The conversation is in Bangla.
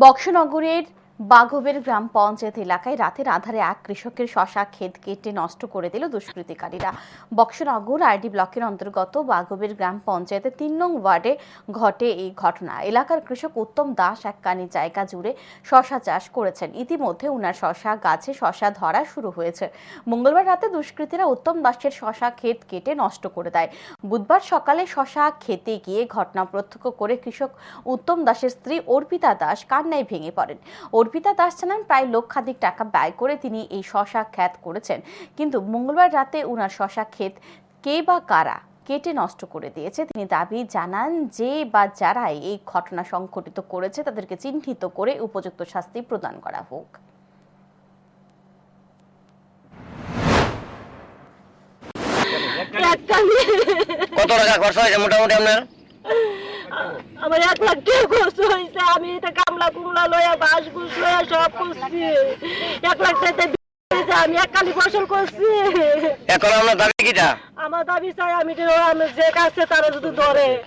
বক্সনগরের বাঘবের গ্রাম পঞ্চায়েত এলাকায় রাতের আধারে এক কৃষকের শশা ক্ষেত কেটে নষ্ট করে দিল দুষ্কৃতিকারীরা। বক্সনগর আইডি ব্লকের অন্তর্গত বাঘবের গ্রাম পঞ্চায়েতের তিন নং ওয়ার্ডে ঘটে এই ঘটনা। এলাকার কৃষক উত্তম দাস এক কানি জায়গা জুড়ে শশা চাষ করেছেন। ইতিমধ্যে উনার শশা গাছে শশা ধরা শুরু হয়েছে। মঙ্গলবার রাতে দুষ্কৃতীরা উত্তম দাসের শশা ক্ষেত কেটে নষ্ট করে দেয়। বুধবার সকালে শশা খেতে গিয়ে ঘটনা প্রত্যক্ষ করে কৃষক উত্তম দাসের স্ত্রী অর্পিতা দাস কান্নায় ভেঙে পড়েন। অর্পিতা দাস জানান প্রায় লক্ষাধিক টাকা ব্যয় করে তিনি এই শশা ক্ষেত করেছেন। কিন্তু মঙ্গলবার রাতে উনার শশা ক্ষেত কে বা কারা কেটে নষ্ট করে দিয়েছে তিনি দাবি জানান যে বা যারাই এই ঘটনা সংঘটিত করেছে তাদেরকে চিহ্নিত করে উপযুক্ত শাস্তি প্রদান করা হোক। কত টাকা খরচ হয়েছে মোটামুটি আপনার? আমার এক লাখ টাকা খরচ হয়েছে আমি এটা কামলা কুমলা লয়া বাস ঘুষ লয়া সব করছি। এক লাখ টাকা আমি এক কালি ফসল করছি। এখন আপনার দাবি কিটা? আমার দাবি চাই আমি যে- কাছে তারা যদি ধরে-